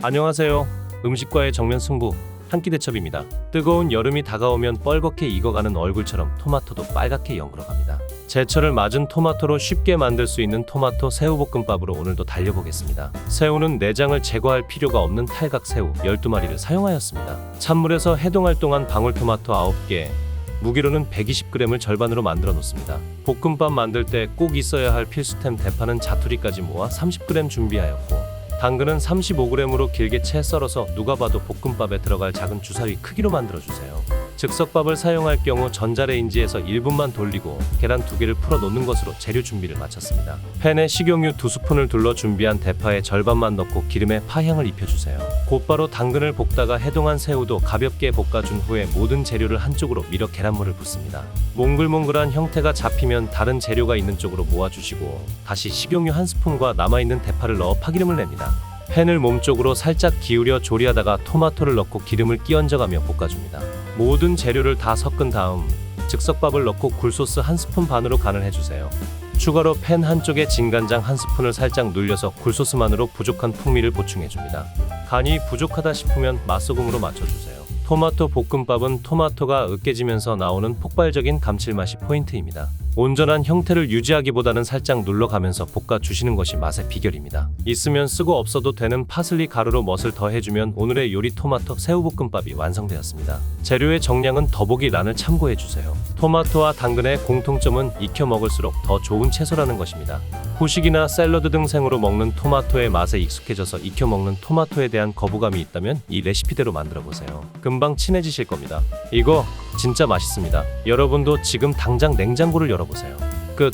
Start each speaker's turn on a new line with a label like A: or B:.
A: 안녕하세요. 음식과의 정면 승부 한 끼 대첩입니다. 뜨거운 여름이 다가오면 뻘겋게 익어가는 얼굴처럼 토마토도 빨갛게 연그러갑니다. 제철을 맞은 토마토로 쉽게 만들 수 있는 토마토 새우볶음밥으로 오늘도 달려보겠습니다. 새우는 내장을 제거할 필요가 없는 탈각 새우 12마리를 사용하였습니다. 찬물에서 해동할 동안 방울토마토 9개, 무게로는 120g을 절반으로 만들어 놓습니다. 볶음밥 만들 때 꼭 있어야 할 필수템 대파는 자투리까지 모아 30g 준비하였고 당근은 35g으로 길게 채 썰어서 누가 봐도 볶음밥에 들어갈 작은 주사위 크기로 만들어 주세요. 즉석밥을 사용할 경우 전자레인지에서 1분만 돌리고 계란 두 개를 풀어 놓는 것으로 재료 준비를 마쳤습니다. 팬에 식용유 두 스푼을 둘러 준비한 대파의 절반만 넣고 기름에 파향을 입혀주세요. 곧바로 당근을 볶다가 해동한 새우도 가볍게 볶아준 후에 모든 재료를 한쪽으로 밀어 계란물을 붓습니다. 몽글몽글한 형태가 잡히면 다른 재료가 있는 쪽으로 모아주시고 다시 식용유 한 스푼과 남아있는 대파를 넣어 파기름을 냅니다. 팬을 몸쪽으로 살짝 기울여 조리하다가 토마토를 넣고 기름을 끼얹어가며 볶아줍니다. 모든 재료를 다 섞은 다음 즉석밥을 넣고 굴소스 한 스푼 반으로 간을 해주세요. 추가로 팬 한쪽에 진간장 한 스푼을 살짝 눌려서 굴소스만으로 부족한 풍미를 보충해줍니다. 간이 부족하다 싶으면 맛소금으로 맞춰주세요. 토마토 볶음밥은 토마토가 으깨지면서 나오는 폭발적인 감칠맛이 포인트입니다. 온전한 형태를 유지하기보다는 살짝 눌러가면서 볶아 주시는 것이 맛의 비결입니다. 있으면 쓰고 없어도 되는 파슬리 가루로 멋을 더해주면 오늘의 요리 토마토 새우볶음밥이 완성되었습니다. 재료의 정량은 더보기 란을 참고해 주세요. 토마토와 당근의 공통점은 익혀 먹을수록 더 좋은 채소라는 것입니다. 후식이나 샐러드 등 생으로 먹는 토마토의 맛에 익숙해져서 익혀 먹는 토마토에 대한 거부감이 있다면 이 레시피대로 만들어 보세요. 금방 친해지실 겁니다. 이거 진짜 맛있습니다. 여러분도 지금 당장 냉장고를 열어보세요. 끝.